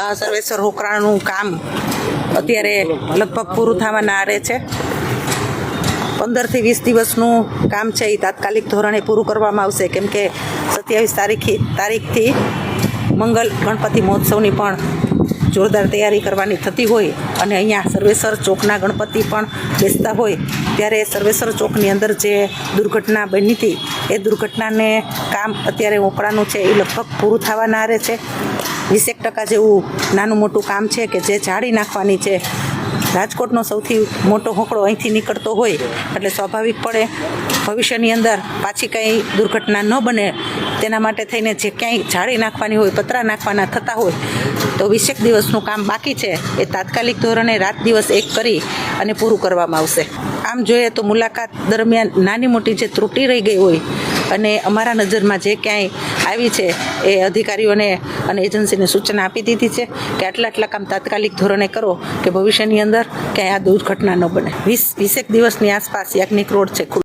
આ સર્વેસર હોકરાનું કામ અત્યારે લગભગ પૂરું થવાના આરે છે. પંદરથી વીસ દિવસનું કામ છે, એ તાત્કાલિક ધોરણે પૂરું કરવામાં આવશે. કેમ કે સત્યાવીસ તારીખી, તારીખથી મંગલ ગણપતિ મહોત્સવની પણ જોરદાર તૈયારી કરવાની થતી હોય અને અહીંયા સર્વેસર ચોકના ગણપતિ પણ બેસતા હોય, ત્યારે સર્વેસર ચોકની અંદર જે દુર્ઘટના બની હતી, એ દુર્ઘટનાને કામ અત્યારે ઓપરાનું છે, એ લગભગ પૂરું થવાના આરે છે. વીસેક ટકા જેવું નાનું મોટું કામ છે કે જે જાળી નાખવાની છે. રાજકોટનો સૌથી મોટો હોકળો અહીંથી નીકળતો હોય એટલે સ્વાભાવિક પડે ભવિષ્યની અંદર પાછી કંઈ દુર્ઘટના ન બને તેના માટે થઈને જે ક્યાંય જાળી નાખવાની હોય, પતરા નાખવાના થતા હોય, તો વીસેક દિવસનું કામ બાકી છે. એ તાત્કાલિક ધોરણે રાત દિવસ એક કરી અને પૂરું કરવામાં આવશે. આમ જોઈએ તો મુલાકાત દરમિયાન નાની મોટી જે ત્રુટિ રહી ગઈ હોય અને અમારા નજરમાં જે ક્યાંય આવી છે એ અધિકારીઓને અને એજન્સીને સૂચના આપી દીધી છે કે આટલા આટલા કામ તાત્કાલિક ધોરણે કરો કે ભવિષ્યની અંદર ક્યાંય આ દુર્ઘટના ન બને. વીસ વીસેક દિવસની આસપાસ યાજ્ઞિક રોડ છે